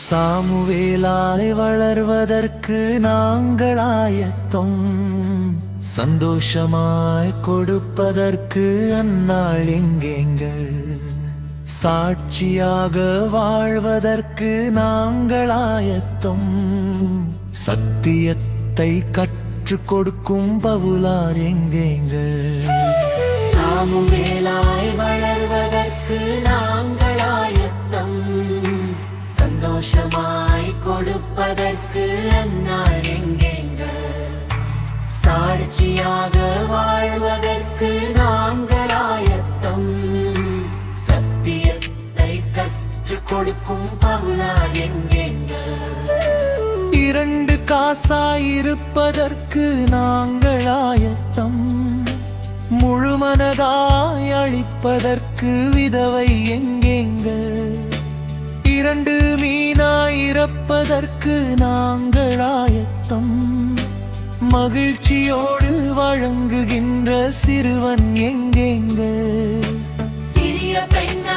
சாமுவேலாய் வளர்வதற்கு நாங்கள் ஆயத்தம் சந்தோஷமாய் கொடுப்பதற்கு அந்நாள் எங்கெங்கள்? சாட்சியாக வாழ்வதற்கு நாங்கள் ஆயத்தம் சத்தியத்தை கற்றுக் கொடுக்கும் பவுலார் எங்கெங்கள்? சாமுவேலாய் கொடுக்கும் பவுலார் எங்கெங்கள் இரண்டு காசாயிருப்பதற்கு நாங்கள் ஆயத்தம் முழுமனதாய் அழிப்பதற்கு விதவை எங்கெங்கள் இரண்டு மீனாயிரப்பதற்கு நாங்கள் ஆயத்தம் மகிழ்ச்சியோடு வழங்குகின்ற சிறுவன் எங்கெங்கள் சிறிய பெண்ணாயிருப்பதற்கு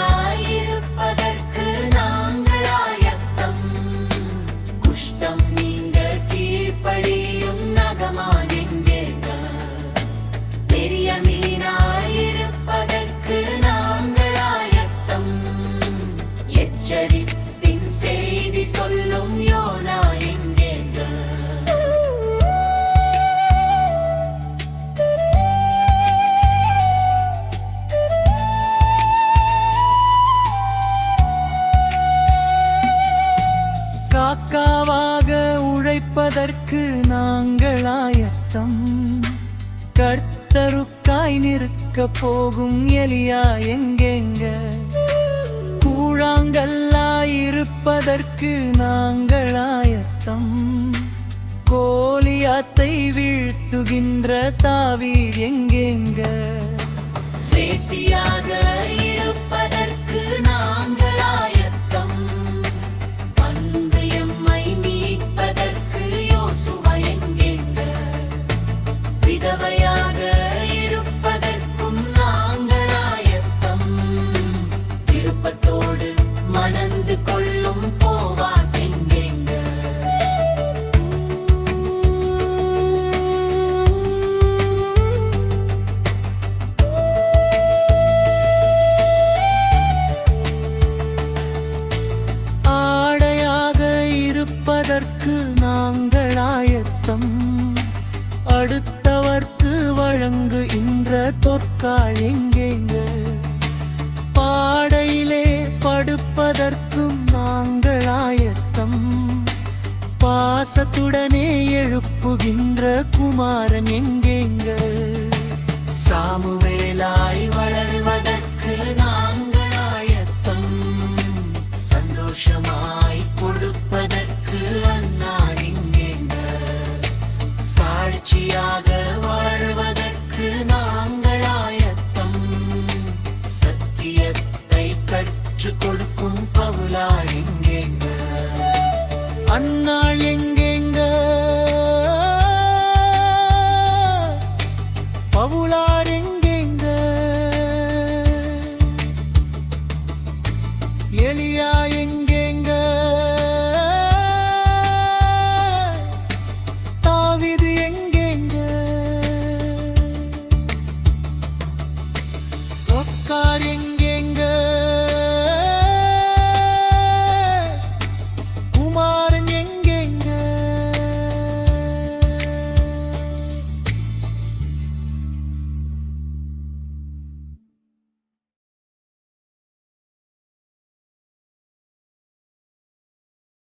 உழைப்பதற்கு நாங்கள் ஆயத்தம். கர்த்தருக்காய் நிற்க போகும் எலியா எங்கெங்க? கூழாங்கல்லாயிருப்பதற்கு நாங்கள் ஆயத்தம். கோலியாத்தை வீழ்த்துகின்ற தாவீர் எங்கெங்க? பேசியாக அடுத்தவர்க்கு வழங்கு இன்ற தொற்காள் எங்கேங்க? பாடையிலே படுப்பதற்கும் நாங்கள் ஆயத்தம். பாசத்துடனே எழுப்புகின்ற குமாரன் எங்கேங்கள் எலியா எங்க